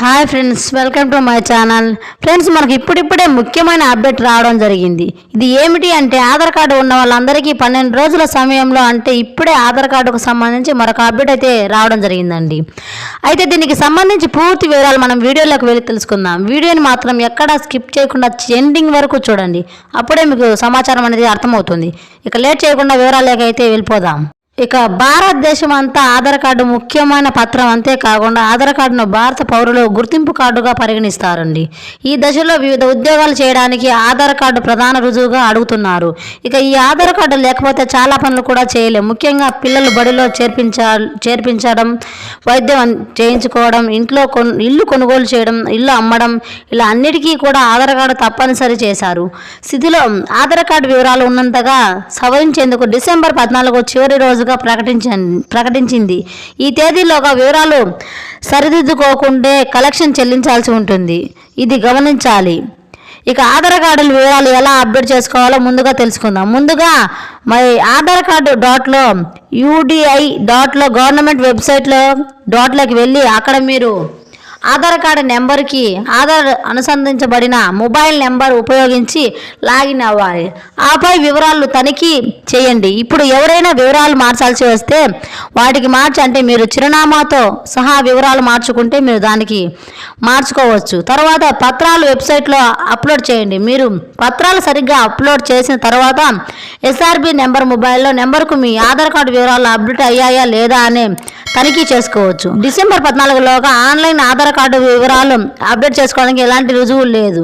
Hi friends welcome to my channel friends మనకి ఇప్పుడిప్పుడే ముఖ్యమైన అప్డేట్ రావడం జరిగింది. ఇది ఏమిటి అంటే ఆధార్ కార్డు ఉన్న వాళ్ళందరికీ పన్నెండు రోజుల సమయంలో అంటే ఇప్పుడే ఆధార్ కార్డుకు సంబంధించి మరొక అప్డేట్ అయితే రావడం జరిగిందండి. అయితే దీనికి సంబంధించి పూర్తి వివరాలు మనం వీడియోలోకి వెళ్ళి తెలుసుకుందాం. వీడియోని మాత్రం ఎక్కడా స్కిప్ చేయకుండా ఎండింగ్ వరకు చూడండి. అప్పుడే మీకు సమాచారం అనేది అర్థమవుతుంది. ఇక లేట్ చేయకుండా వివరాలకి వెళ్ళిపోదాం. ఇక భారతదేశం అంతా ఆధార్ కార్డు ముఖ్యమైన పత్రం అంతేకాకుండా ఆధార్ కార్డును భారత పౌరులు గుర్తింపు కార్డుగా పరిగణిస్తారండి. ఈ దశలో వివిధ ఉద్యోగాలు చేయడానికి ఆధార్ కార్డు ప్రధాన రుజువుగా అడుగుతున్నారు. ఇక ఈ ఆధార్ కార్డు లేకపోతే చాలా పనులు కూడా చేయలేము ముఖ్యంగా పిల్లలు బడిలో చేర్పించా చేర్పించడం వైద్యం చేయించుకోవడం ఇంట్లో కొన్ ఇల్లు కొనుగోలు చేయడం ఇల్లు అమ్మడం ఇలా అన్నిటికీ కూడా ఆధార్ కార్డు తప్పనిసరి చేశారు. స్థితిలో ఆధార్ కార్డు వివరాలు ఉన్నంతగా సవరించేందుకు డిసెంబర్ పద్నాలుగు చివరి రోజు రోజుగా ప్రకటించ ప్రకటించింది. ఈ తేదీలోగా వివరాలు సరిదిద్దుకోకుంటే కలెక్షన్ చెల్లించాల్సి ఉంటుంది. ఇది గమనించాలి. ఇక ఆధార్ కార్డుల వివరాలు ఎలా అప్డేట్ చేసుకోవాలో ముందుగా తెలుసుకుందాం. ముందుగా మరి ఆధార్ కార్డు డాట్లో యూడిఐ డాట్లో గవర్నమెంట్ వెబ్సైట్లో డాట్లోకి వెళ్ళి అక్కడ మీరు ఆధార్ కార్డు నెంబర్కి ఆధార్ అనుసంధించబడిన మొబైల్ నెంబర్ ఉపయోగించి లాగిన్ అవ్వాలి. ఆపై వివరాలు తనిఖీ చేయండి. ఇప్పుడు ఎవరైనా వివరాలు మార్చాల్సి వస్తే వాటికి మార్చి అంటే మీరు చిరునామాతో సహా వివరాలు మార్చుకుంటే మీరు దానికి మార్చుకోవచ్చు. తర్వాత పత్రాలు వెబ్సైట్లో అప్లోడ్ చేయండి. మీరు పత్రాలు సరిగ్గా అప్లోడ్ చేసిన తర్వాత ఎస్ఆర్బి నెంబర్ మొబైల్లో నెంబర్కు మీ ఆధార్ కార్డు వివరాలు అప్డేట్ అయ్యాయా లేదా అనే తనిఖీ చేసుకోవచ్చు. డిసెంబర్ పద్నాలుగులోగా ఆన్లైన్ ఆధార్ కార్డు వివరాలు అప్డేట్ చేసుకోవడానికి ఎలాంటి రుజువు లేదు.